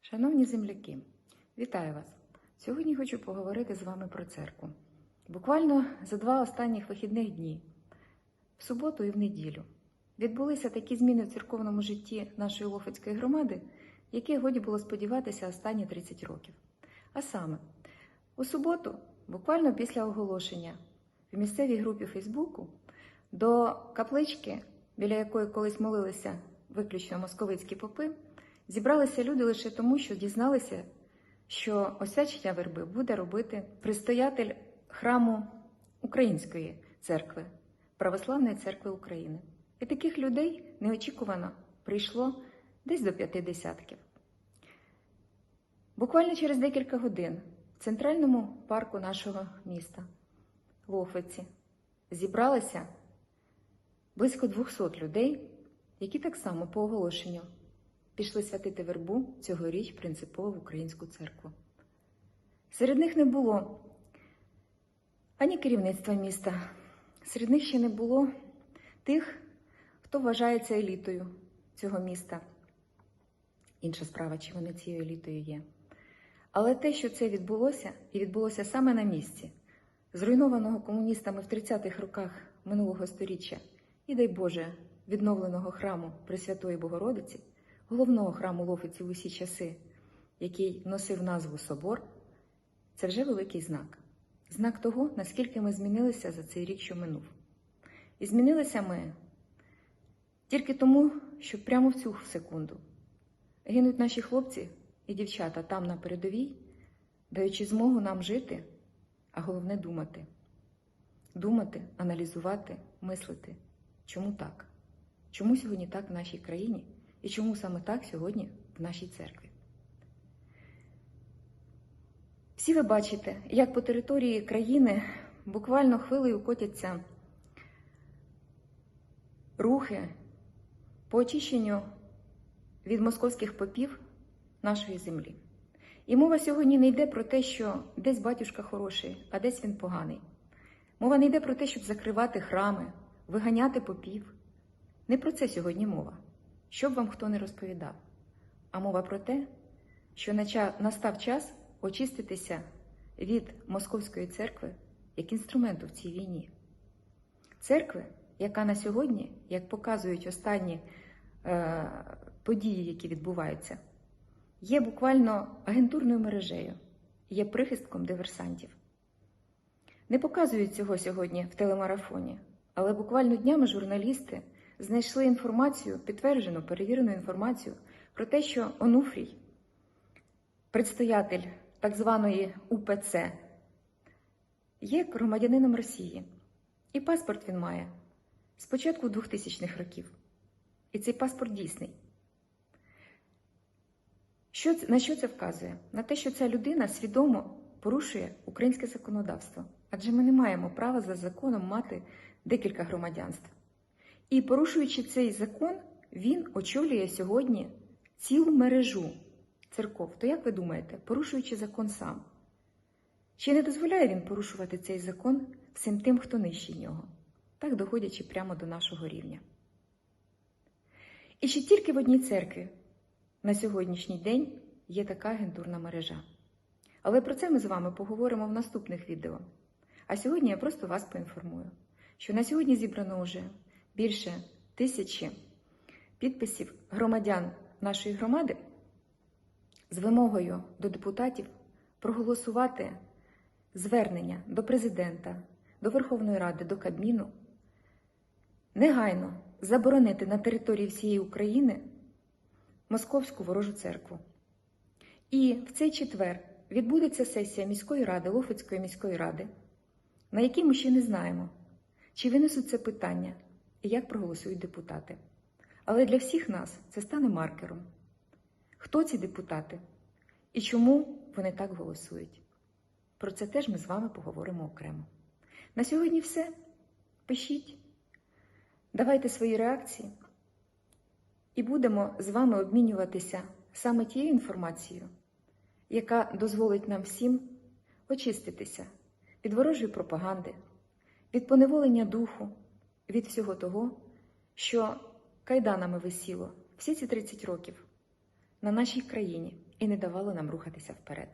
Шановні земляки, вітаю вас! Сьогодні хочу поговорити з вами про церкву. Буквально за два останніх вихідних дні, в суботу і в неділю, відбулися такі зміни в церковному житті нашої Лофицької громади, які годі було сподіватися останні 30 років. А саме, у суботу, буквально після оголошення в місцевій групі Фейсбуку, до каплички, біля якої колись молилися виключно московицькі попи, зібралися люди лише тому, що дізналися, що освячення верби буде робити предстоятель храму Української церкви, Православної церкви України. І таких людей неочікувано прийшло десь до п'яти десятків. Буквально через декілька годин в центральному парку нашого міста Лохвиці зібралися близько 200 людей, які так само по оголошенню пішли святити вербу цьогоріч принципово в українську церкву. Серед них не було ані керівництва міста, серед них ще не було тих, хто вважається елітою цього міста. Інша справа, чи вони цією елітою є. Але те, що це відбулося, і відбулося саме на місці, зруйнованого комуністами в 30-х роках минулого століття, і дай Боже, відновленого храму Пресвятої Богородиці, головного храму Лофиці в усі часи, який носив назву Собор, це вже великий знак. Знак того, наскільки ми змінилися за цей рік, що минув. І змінилися ми тільки тому, що прямо в цю секунду гинуть наші хлопці і дівчата там на передовій, даючи змогу нам жити, а головне думати. Думати, аналізувати, мислити. Чому так? Чому сьогодні так в нашій країні і чому саме так сьогодні в нашій церкві? Всі ви бачите, як по території країни буквально хвилею котяться рухи по очищенню від московських попів нашої землі. І мова сьогодні не йде про те, що десь батюшка хороший, а десь він поганий. Мова не йде про те, щоб закривати храми, виганяти попів. Не про це сьогодні мова, щоб вам хто не розповідав. А мова про те, що настав час очиститися від Московської церкви як інструменту в цій війні. Церкви, яка на сьогодні, як показують останні е, події, які відбуваються, є буквально агентурною мережею, є прихистком диверсантів. Не показують цього сьогодні в телемарафоні, але буквально днями журналісти знайшли інформацію, підтверджену, перевірену інформацію про те, що Онуфрій, предстоятель так званої УПЦ, є громадянином Росії. І паспорт він має з початку 2000-х років. І цей паспорт дійсний. Що, На що це вказує? На те, що ця людина свідомо порушує українське законодавство. Адже ми не маємо права за законом мати декілька громадянств. І порушуючи цей закон, він очолює сьогодні цілу мережу церков. То як ви думаєте, порушуючи закон сам? Чи не дозволяє він порушувати цей закон всім тим, хто нижчий нього, так доходячи прямо до нашого рівня? І ще тільки в одній церкві на сьогоднішній день є така агентурна мережа. Але про це ми з вами поговоримо в наступних відео. А сьогодні я просто вас поінформую, що на сьогодні зібрано вже більше тисячі підписів громадян нашої громади з вимогою до депутатів проголосувати звернення до президента, до Верховної Ради, до Кабміну, негайно заборонити на території всієї України Московську ворожу церкву. І в цей четвер відбудеться сесія міської ради, Лофицької міської ради, на якій ми ще не знаємо, чи винесуть це питання і як проголосують депутати. Але для всіх нас це стане маркером. Хто ці депутати і чому вони так голосують? Про це теж ми з вами поговоримо окремо. На сьогодні все. Пишіть, давайте свої реакції і будемо з вами обмінюватися саме тією інформацією, яка дозволить нам всім очиститися від ворожої пропаганди, від поневолення духу, від всього того, що кайданами висіло всі ці 30 років на нашій країні і не давало нам рухатися вперед.